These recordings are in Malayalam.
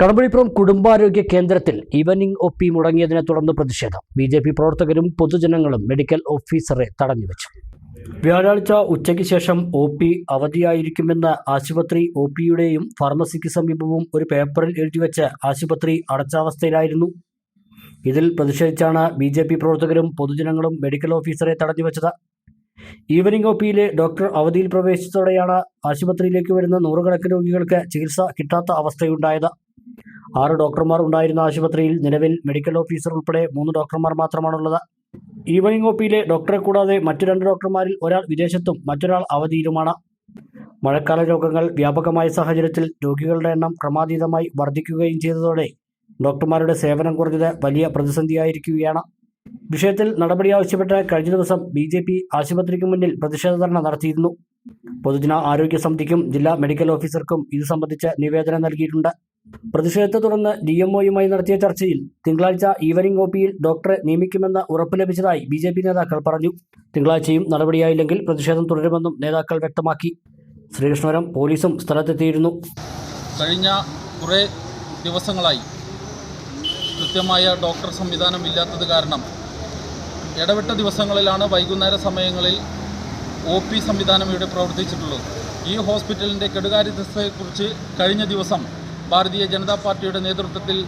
കടമ്പഴിപ്പുറം കുടുംബാരോഗ്യ കേന്ദ്രത്തിൽ ഈവനിംഗ് ഒ പി മുടങ്ങിയതിനെ തുടർന്ന് പ്രതിഷേധം. ബി ജെ പി പ്രവർത്തകരും പൊതുജനങ്ങളും മെഡിക്കൽ ഓഫീസറെ തടഞ്ഞുവച്ചു. വ്യാഴാഴ്ച ഉച്ചയ്ക്ക് ശേഷം ഒ പി അവധിയായിരിക്കുമെന്ന് ആശുപത്രി ഒ പിയുടെയും ഫാർമസിക്ക് സമീപവും ഒരു പേപ്പറിൽ എഴുതിവെച്ച് ആശുപത്രി അടച്ചാവസ്ഥയിലായിരുന്നു. ഇതിൽ പ്രതിഷേധിച്ചാണ് ബി ജെ പി പ്രവർത്തകരും പൊതുജനങ്ങളും മെഡിക്കൽ ഓഫീസറെ തടഞ്ഞുവച്ചത്. ഈവനിംഗ് ഒ പിയിലെ ഡോക്ടർ അവധിയിൽ പ്രവേശിച്ചതോടെയാണ് ആശുപത്രിയിലേക്ക് വരുന്ന നൂറുകണക്കിന് രോഗികൾക്ക് ചികിത്സ കിട്ടാത്ത അവസ്ഥയുണ്ടായത്. ആറ് ഡോക്ടർമാർ ഉണ്ടായിരുന്ന ആശുപത്രിയിൽ നിലവിൽ മെഡിക്കൽ ഓഫീസർ ഉൾപ്പെടെ മൂന്ന് ഡോക്ടർമാർ മാത്രമാണുള്ളത്. ഈവനിംഗ് ഒപിയിലെ പിയിലെ ഡോക്ടറെ കൂടാതെ മറ്റു രണ്ട് ഡോക്ടർമാരിൽ ഒരാൾ വിദേശത്തും മറ്റൊരാൾ അവധിയിലുമാണ്. മഴക്കാല രോഗങ്ങൾ വ്യാപകമായ സാഹചര്യത്തിൽ രോഗികളുടെ എണ്ണം ക്രമാതീതമായി വർദ്ധിക്കുകയും ചെയ്തതോടെ ഡോക്ടർമാരുടെ സേവനം കുറഞ്ഞത് വലിയ പ്രതിസന്ധിയായിരിക്കുകയാണ്. വിഷയത്തിൽ നടപടി ആവശ്യപ്പെട്ട് കഴിഞ്ഞ ദിവസം ബി ജെ പി ആശുപത്രിക്ക് മുന്നിൽ പ്രതിഷേധ ധർണ നടത്തിയിരുന്നു. പൊതുജന ആരോഗ്യ സമിതിക്കും ജില്ലാ മെഡിക്കൽ ഓഫീസർക്കും ഇത് സംബന്ധിച്ച് നിവേദനം നൽകിയിട്ടുണ്ട്. പ്രതിഷേധത്തെ തുടർന്ന് ഡി എം ഒയുമായി നടത്തിയ ചർച്ചയിൽ തിങ്കളാഴ്ച ഈവനിംഗ് ഒ പിയിൽ ഡോക്ടറെ നിയമിക്കുമെന്ന ഉറപ്പ് ലഭിച്ചതായി ബി ജെ പി നേതാക്കൾ പറഞ്ഞു. തിങ്കളാഴ്ചയും നടപടിയായില്ലെങ്കിൽ പ്രതിഷേധം തുടരുമെന്നും നേതാക്കൾ വ്യക്തമാക്കി. ശ്രീകൃഷ്ണപുരം പോലീസും സ്ഥലത്തെത്തിയിരുന്നു. കഴിഞ്ഞ കുറേ ദിവസങ്ങളായി കൃത്യമായ ഡോക്ടർ സംവിധാനം ഇല്ലാത്തത് കാരണം ഇടവിട്ട ദിവസങ്ങളിലാണ് വൈകുന്നേര സമയങ്ങളിൽ ഒ പി സംവിധാനം ഇവിടെ പ്രവർത്തിച്ചിട്ടുള്ളത്. ഈ ഹോസ്പിറ്റലിന്റെ കെടുകാര്യസ്ഥതയെക്കുറിച്ച് കഴിഞ്ഞ ദിവസം ഭാരതീയ ജനതാ പാർട്ടിയുടെ നേതൃത്വത്തിൽ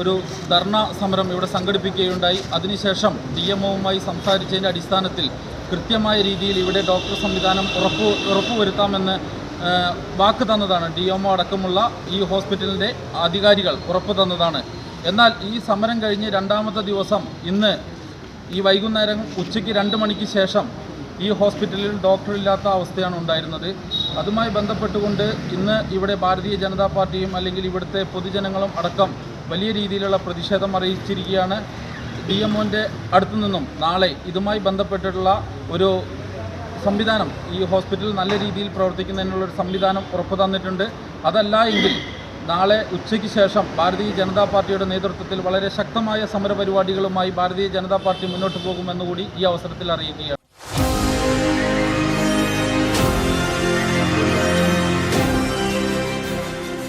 ഒരു ധർണ സമരം ഇവിടെ സംഘടിപ്പിക്കുകയുണ്ടായി. അതിനുശേഷം ഡി എം ഒവുമായി സംസാരിച്ചതിന്റെ അടിസ്ഥാനത്തിൽ കൃത്യമായ രീതിയിൽ ഇവിടെ ഡോക്ടർ സംവിധാനം ഉറപ്പ് ഉറപ്പുവരുത്താമെന്ന് വാക്ക് തന്നതാണ് ഡി എം ഒ അടക്കമുള്ള ഈ ഹോസ്പിറ്റലിന്റെ അധികാരികൾ ഉറപ്പ് തന്നതാണ്. എന്നാൽ ഈ സമരം കഴിഞ്ഞ് രണ്ടാമത്തെ ദിവസം ഇന്ന് ഈ വൈകുന്നേരം ഉച്ചയ്ക്ക് രണ്ട് മണിക്ക് ശേഷം ഈ ഹോസ്പിറ്റലിൽ ഡോക്ടറില്ലാത്ത അവസ്ഥയാണ് ഉണ്ടായിരുന്നത്. അതുമായി ബന്ധപ്പെട്ടുകൊണ്ട് ഇന്ന് ഇവിടെ ഭാരതീയ ജനതാ പാർട്ടിയും അല്ലെങ്കിൽ ഇവിടുത്തെ പൊതുജനങ്ങളും അടക്കം വലിയ രീതിയിലുള്ള പ്രതിഷേധം അറിയിച്ചിരിക്കുകയാണ്. ഡി എം ഒന്റെ അടുത്തു നിന്നും നാളെ ഇതുമായി ബന്ധപ്പെട്ടിട്ടുള്ള ഒരു സംവിധാനം ഈ ഹോസ്പിറ്റൽ നല്ല രീതിയിൽ പ്രവർത്തിക്കുന്നതിനുള്ളൊരു സംവിധാനം ഉറപ്പു തന്നിട്ടുണ്ട്. അതല്ല എങ്കിൽ നാളെ ഉച്ചയ്ക്ക് ശേഷം ഭാരതീയ ജനതാ പാർട്ടിയുടെ നേതൃത്വത്തിൽ വളരെ ശക്തമായ സമരപരിപാടികളുമായി ഭാരതീയ ജനതാ പാർട്ടി മുന്നോട്ട് പോകുമെന്നുകൂടി ഈ അവസരത്തിൽ അറിയിക്കുകയാണ്.